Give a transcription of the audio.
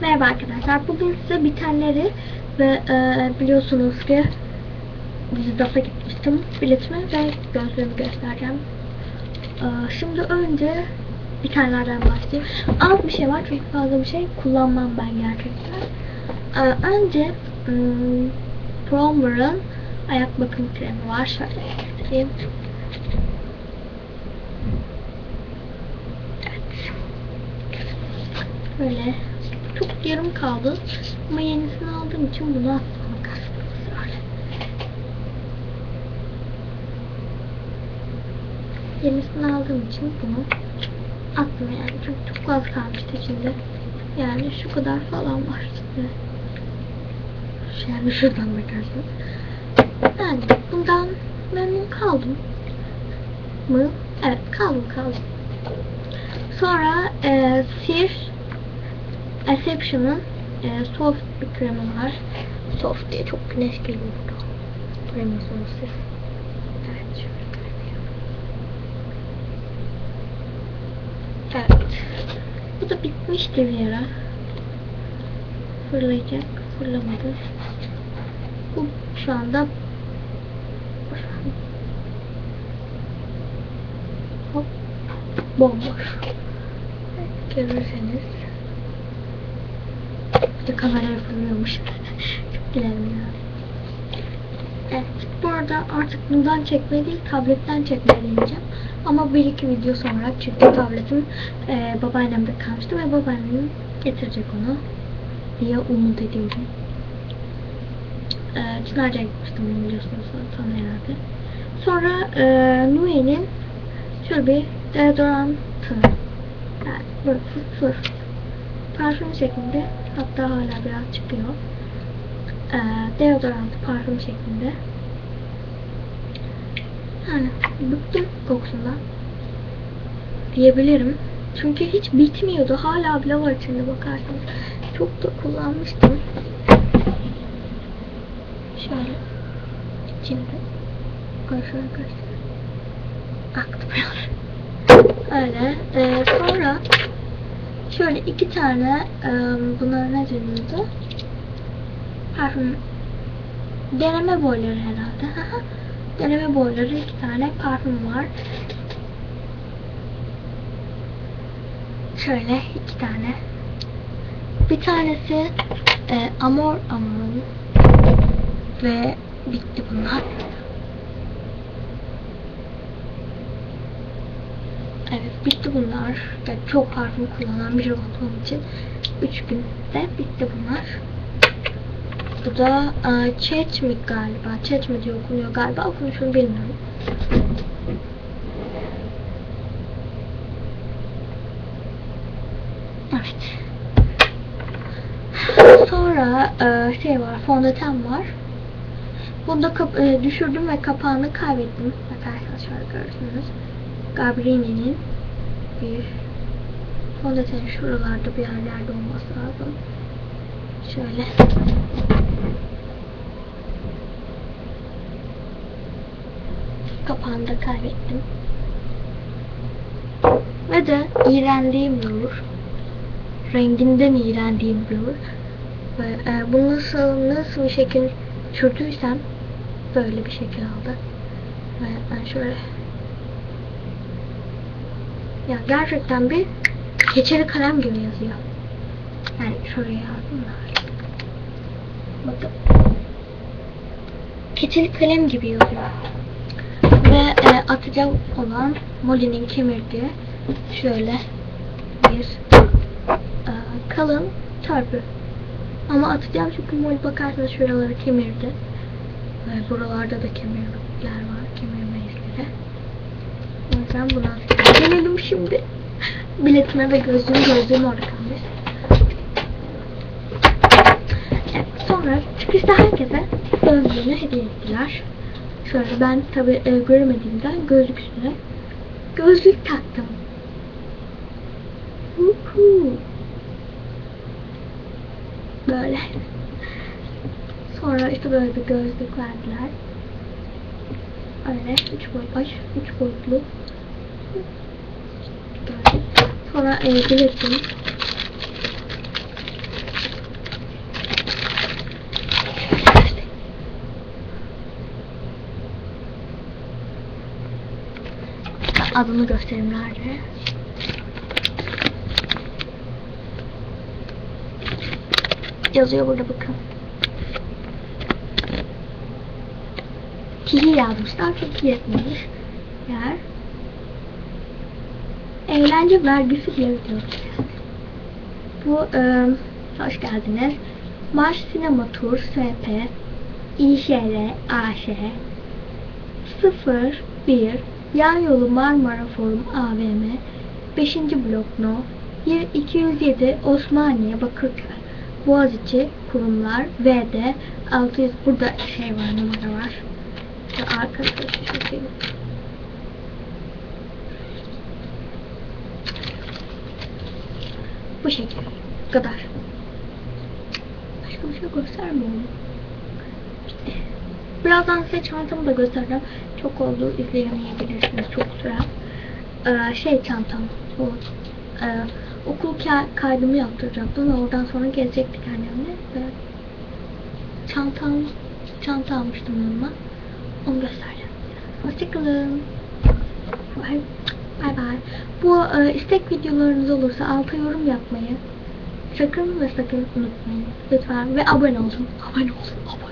Merhaba arkadaşlar. Bugün size bitenleri ve e, biliyorsunuz ki Vizidas'a gitmiştim. Biletimi ve gözlüğümü göstereceğim. E, şimdi önce bitenlerden başlayayım. Az bir şey var çünkü fazla bir şey kullanmam ben gerçekten. E, önce hmm, Promber'ın ayak bakım kremi var. Şöyle göstereyim. Evet. Böyle yarım kaldı. Ama yenisini aldığım için bunu attım. Şöyle. Yenisini aldığım için bunu attım yani. Çünkü çok az kalmıştı içinde. Yani şu kadar falan var. Yani şuradan bakarsın. Yani bundan memnun kaldım. Mı? Evet kaldım kaldım. Sonra e, Sir Exception'ın e, soft bir kremi var. Soft diye çok güneş geliyor burada. Şöyle koyayım. Evet. Bu da bitmişti bir ara. Fırlayacak. Fırlamadı. Bu şu anda Hop. Bomboş. Görürseniz de kameraya fırlıyormuş. Çok gülerim ya. Evet, bu arada artık bundan çekmeyi değil, tabletten çekmeyi deneyeceğim. Ama bir iki video sonra çünkü tabletim e, babaannemde kalmıştı ve babaannem getirecek onu diye umut ediyorum. E, Çınarca'ya gitmiştim biliyorsunuz zaten herhalde. Sonra e, Nue'nin şöyle bir deodorantı. Yani böyle fır fır parfüm şeklinde hatta hala biraz çıkıyor. Ee, deodorant parfüm şeklinde. Yani bıktım kokusundan diyebilirim. Çünkü hiç bitmiyordu. Hala bile var içinde bakarsanız. Çok da kullanmıştım. Şöyle içinde şöyle göster. Aktı biraz. Öyle. Ee, sonra Şöyle iki tane e, buna ne deniyordu? Parfüm deneme boyları herhalde. Deneme boyları iki tane parfüm var. Şöyle iki tane. Bir tanesi e, Amor Amor'un ve bitti bunlar. Evet bitti bunlar. Yani çok parfüm kullanan biri olduğum için 3 günde bitti bunlar. Bu da e, Çeçmik galiba. Çeçmi diye okunuyor galiba. Okunuşunu bilmiyorum. Evet. Sonra e, şey var. Fondöten var. Bunu da e, düşürdüm ve kapağını kaybettim. Bakarsanız şöyle görürsünüz. Gabrini'nin bir fondöten şuralarda bir yerlerde olması lazım. Şöyle. Kapağını kaybettim. Ve de iğrendiğim ruj. Renginden iğrendiğim ruj. Ve e, bunu nasıl, nasıl bir şekil sürdüysem böyle bir şekil aldı. Ve ben şöyle ya gerçekten bir keçeli kalem gibi yazıyor. Yani şuraya yazdım da. Bakın. Keçeli kalem gibi yazıyor. Ve e, atacak olan Molly'nin kemirdiği şöyle bir e, kalın törpü. Ama atacağım çünkü Molly bakarsanız şuraları kemirdi. Ve buralarda da kemirler var. Kemirme izleri. Yüzden bunu atacağım. Gelelim şimdi. Biletime ve gözlüğüm gözlüğüm orada. Evet, sonra çıkışta herkese gözlüğünü hediye ettiler. Şöyle ben tabi e, göremediğimden gözlük üstüne gözlük taktım. Uhu. Böyle. Sonra işte böyle bir gözlük verdiler. Öyle üç boyut, ay üç boyutlu. Sonra ekleyeceğim. Adını göstereyim nerede? Yazıyor burada bakın. Kili yazmışlar. Çok iyi etmiş. Yer. Eğlence vergisi diye biliyoruz. Bu e, hoş geldiniz. Marş Sinema Tur SP İŞR AŞ 01 Yan Yolu Marmara Forum AVM 5. blok no 207 Osmaniye Bakırköy Boğaziçi Kurumlar VD 600 burada şey var numara var. Arkası şu şey. Bu şekilde. Bu kadar. Başka bir şey göstermiyorum. Bitti. Birazdan size çantamı da göstereceğim. Çok oldu izleyemeyebilirsiniz. Çok sürer. Ee, şey çantam. Bu e, okul ka- kaydımı yaptıracaktım ve oradan sonra gezecektik annemle. Ve çantam çanta almıştım yanıma. Onu göstereceğim. Hoşçakalın. Bye. Bay bay. Bu e, istek videolarınız olursa alta yorum yapmayı sakın ve sakın unutmayın. Lütfen ve abone olun. Abone olun. Abone